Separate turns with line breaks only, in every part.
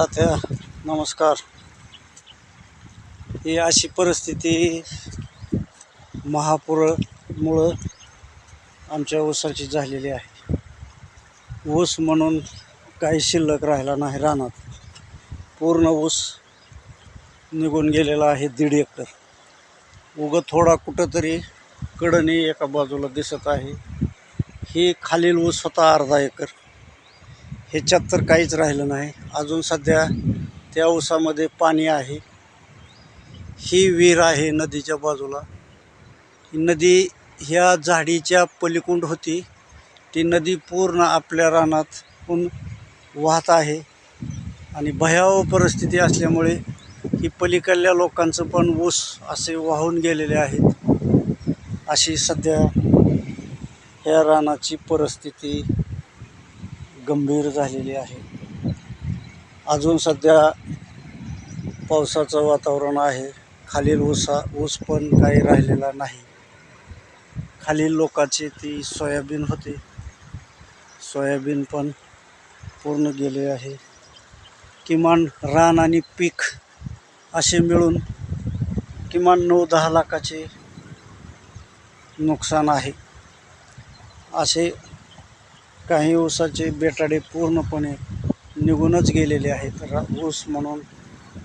तात्या नमस्कार. ही अशी परिस्थिती महापुरामुळं आमच्या ऊसाची झालेली आहे. ऊस म्हणून काही शिल्लक राहिला नाही रानात. पूर्ण ऊस निघून गेलेला आहे दीड एकर. उगं थोडा कुठंतरी कडणी एका बाजूला दिसत आहे. ही खालील ऊस होता अर्धा एकर. ह्याच्यात तर काहीच राहिलं नाही. अजून सध्या त्या ऊसामध्ये पाणी आहे. ही विहीर आहे नदीच्या बाजूला. ही नदी ह्या झाडीच्या पलीकुंड होती. ती नदी पूर्ण आपल्या रानात पूर्ण वाहत आहे. आणि भयावह परिस्थिती असल्यामुळे ही पलीकडल्या लोकांचं पण ऊस असे वाहून गेलेले आहेत. अशी सध्या ह्या रानाची परिस्थिती गंभीर झालेली आहे. अजून सध्या पावसाचं वातावरण आहे. खालील ऊसा ऊस पण काही राहिलेला नाही. खालील लोकाची ती सोयाबीन होती. सोयाबीन पण पूर्ण गेले आहे. किमान रान आणि पीक असे मिळून किमान नऊ दहा लाखाचे नुकसान आहे. असे काही ऊसाचे बेटाडे पूर्णपणे निघूनच गेलेले आहेत. रा ऊस म्हणून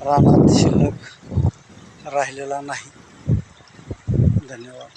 रानात शिल्लक राहिलेला नाही. धन्यवाद.